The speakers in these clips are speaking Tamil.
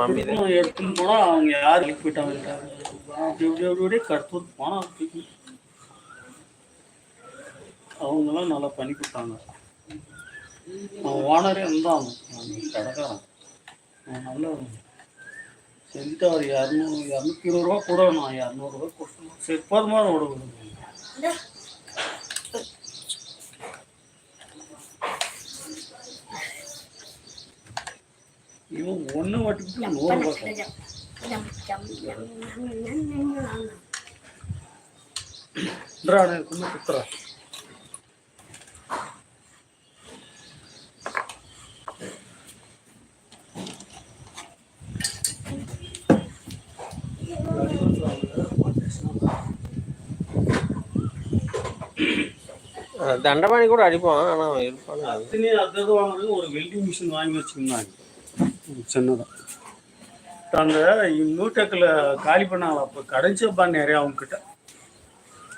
மாமி. எடுத்துன்னு போனா அவங்க யார் வெளியே போயிட்டாங்க அப்படி இப்படி அப்படியே கடுத்து நல்லா பண்ணி கொடுத்தாங்க. அவன் ஓனரே இருந்தான் கடைக்காரன். அவன் செஞ்சுட்டு அவர் இரநூறு இரநூத்தி இருபது ரூபா கூட நான் இரநூறுவா கொடுத்தோம் சரி போதுமா விட இவன் ஒன்று வட்டிக்கு நூறு குத்துறா. அஹ் தண்டபாணி கூட அடிப்பான் ஆனா அவன் இருப்பான். அத்தனை அது வாங்குறது ஒரு வெல்டிங் மிஷின் வாங்கி வச்சுருந்தாங்க. சின்னதாக அந்த நியூடெக்கில் காலி பண்ணாங்களா அப்போ கடைஞ்சப்பா நிறைய அவங்க கிட்ட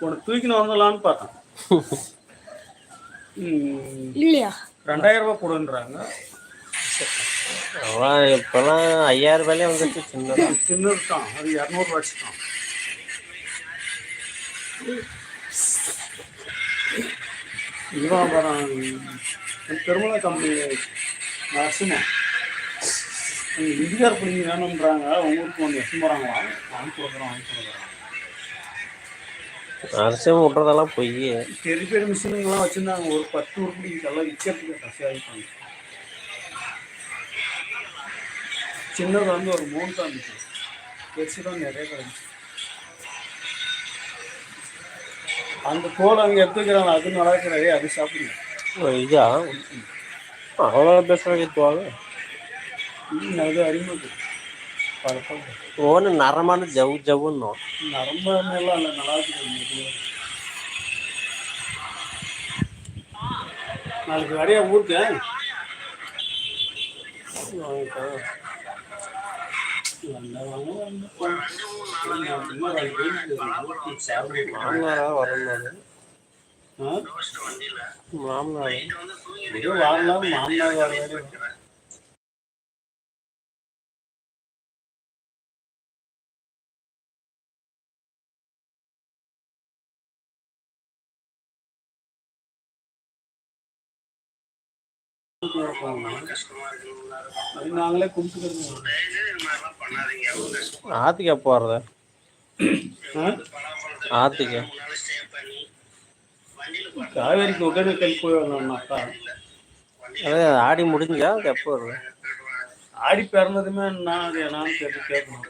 உனக்கு தூக்கின்னு வந்துடலான்னு பார்த்தேன். இல்லையா? ரெண்டாயிரம் ரூபாய் கொடுன்றாங்க. அவன் இப்பெல்லாம் ஐயாயிரம் ரூபாயிலே வந்துட்டு சின்னதா. சின்னது தான். அது இரநூறுவா வச்சுட்டான் இவன் அப்புறம் பெருமளா கம்பெனி நரசிம்மா இந்தியார் பிடிங்க வேணுன்றாங்க உங்களுக்கு ஒன்று எடுத்து போகிறாங்களா வாங்கி கொடுக்குறோம் வாங்கி கொடுக்குறோம். அரசியம் விட்றதெல்லாம் பொய் பெரிய பெரிய மிஷினுங்கெல்லாம் வச்சுருந்தாங்க. ஒரு பத்து உருப்படி இதெல்லாம் விற்கிறதுக்கு பண்ணி சின்னது வந்து ஒரு மூணு தான் இருந்துச்சு. பெருசு தான் நிறைய கிடந்துச்சு அந்த தோல் அங்கே எடுத்துக்கிறாங்க. அது நல்லா இருக்கிறதே அது சாப்பிடுங்க. இதா அவ்வளோ பேசுகிறாங்க இதுவாங்க ஜவு ஜவுன்னோம் நரம்ப எல்லாம் இல்லை நல்லா இருக்குது நாளைக்கு வரையா ஊருக்கு மாமனாரா வரணும் மாமனார் வாங்கலாம் மாமனார் வர நாங்களே கும்பிட்டுக்கிறோம் ஆத்துக்கு வர்றது ஆத்துக்கு காவேரிக்கு ஒகேனக்கல் போய் வரணும்னாக்கா அதே ஆடி முடிஞ்சா அது எப்போ வருது? ஆடி பிறந்ததுமே நான் அது என்னன்னு கேட்டு கேட்கணும்.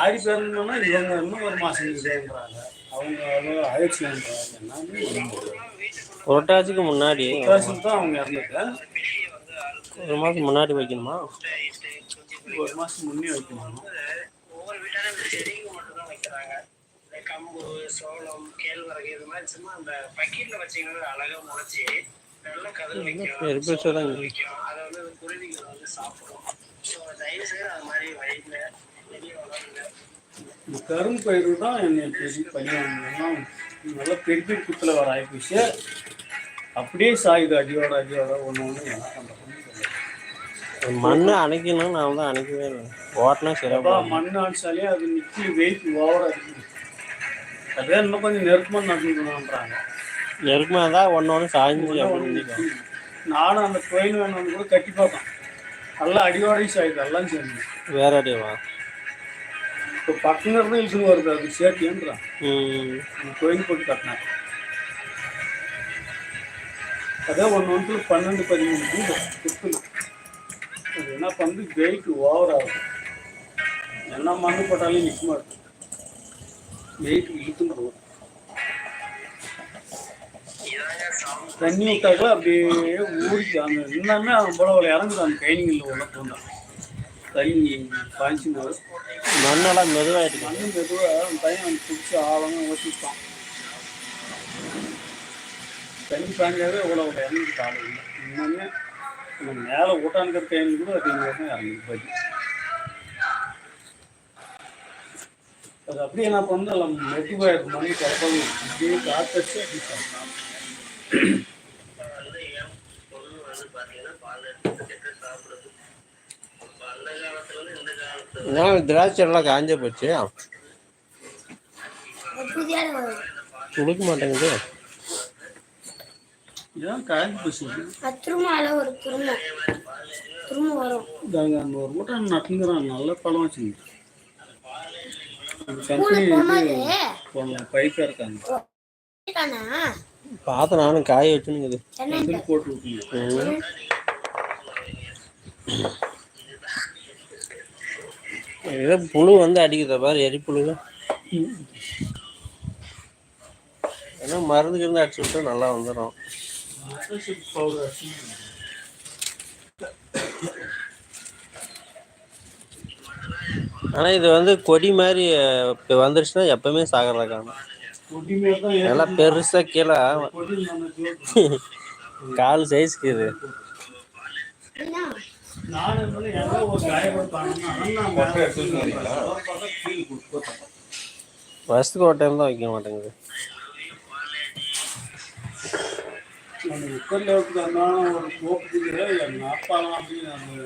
ஆடி பிறந்தோம்னா இவங்க இன்னும் ஒரு இருக்குன்றாங்க அவங்க அவ்வளோ என்னன்னு புரட்டாசிக்கு முன்னாடி ஒரு மாதம் முன்னாடி வைக்கணுமா? ஒரு மாசம் முன்னே வைக்கணும். ஒவ்வொரு வீட்டாரும் செடிங்க மட்டும் தான் வைக்கிறாங்க இந்த கம்பு சோளம் கேழ்வரகு இது மாதிரி சும்மா அந்த பக்கெட்ல வச்சீங்கன்னா அழகா முளைச்சி நல்ல கதிர் வைக்கும் அதை வந்து குருவிகள் வந்து சாப்பிடும் ஸோ தயவு செய்து அது மாதிரி வைங்க வெளியே வளருங்க இந்த கரும்பு பயிர் தான் என்னை பெரிய பையன் நல்லா பெரிய குத்தில் வர ஆயிப்போச்சு. அப்படியே சாயுது அடியோட அடியோட ஒன்று ஒன்று என்ன பண்ணுறதுன்னு மண்ணை அணைக்கணும் நான் தான் அணைக்கவே இல்லை. ஓட்டினா சிறப்பாக மண் அடிச்சாலே அது நிற்கி வெயிட் ஓவராக இருக்குது அதே இன்னும் கொஞ்சம் நெருக்கமாக நடந்துக்கணுன்றாங்க நெருக்கமாக இருந்தால் ஒன்று ஒன்று சாய்ஞ்சி அப்படின்னு. நானும் அந்த கோயில் வேணும்னு கூட கட்டி பார்த்தேன் நல்லா அடியோடை சாயுது எல்லாம் சேர்ந்து. வேற அடியவா இப்போ பக்கம் இருந்து இழுத்துன்னு வருது அது அந்த கோயில் போட்டு கட்டினாங்க அதே ஒன்று ஒன்று பன்னெண்டு பதிமூணு வீடு குத்துனா அது என்ன பண்ணுது வெயிட் ஓவர் ஆகுது. என்ன மண்ணு போட்டாலும் நிற்க மாட்டேன் வெயிட் இழுத்துன்னு போகுது தண்ணி விட்டாக்கல அப்படியே ஊறிச்சு அந்த எல்லாமே அவன் போல அவளை இறங்குது. அந்த கைனிங்களில் உள்ள போந்தான் தண்ணி பாய்ச்சின்னு மண்ணெல்லாம் மெதுவாகிட்டு மண்ணு மெதுவாக அவன் பையன் பிடிச்சி ஆழமாக ஊற்றிட்டான் பாஞ்சாவே இவ்வளோ இறங்கிட்டு ஆள் இல்லை இன்னுமே நம்ம மேலே ஊட்டானுக்கிற டைம் கூட அதே தான் இறங்கிட்டு போய் அது அப்படியே என்ன பண்ணு நம்ம இருக்கும் மணி கிடப்பாங்க அப்படியே காத்தடிச்சு அப்படி சாப்பிட்டான் வந்து என் பொண்ணு வந்து பாத்தீங்கன்னா பால் எடுத்து அந்த காலத்துல இருந்து இந்த காலத்துல நான் திராட்சை எல்லாம் காஞ்ச போச்சு. கொடுக்க மாட்டேங்குது. இதான் காய்ச்சி போச்சு அது திரும்ப திரும்ப. திரும்ப வரும். இதாங்க அந்த ஒரு மூட்டை நட்டுங்கிறான் நல்ல பழம் வச்சுங்க. இருக்காங்க. பார்த்து நானும் காய வச்சுனுங்குது போட்டு விட்டுங்க ஏதோ புழு வந்து அடிக்குதா பாரு எரிப்புழு ஏன்னா மருந்து கிருந்து அடிச்சு விட்டா நல்லா வந்துடும் பவுடர் ஆனால் இது வந்து கொடி மாதிரி இப்போ வந்துருச்சுன்னா எப்பவுமே சாகிறதா காணும். நல்லா பெருசாக கீழே. கால் சைஸ்க்கு இது வருஷத்துக்கு ஒரு டைம் தான் வைக்க மாட்டேங்குது ನನಗೆ ಕಲ್ಲು ಹೋಗ್ತದೆ ಒಂದು ಹೋಗ್ತಿದ್ರೆ ನಮ್ಮ ಅಪ್ಪ ಅಮ್ಮ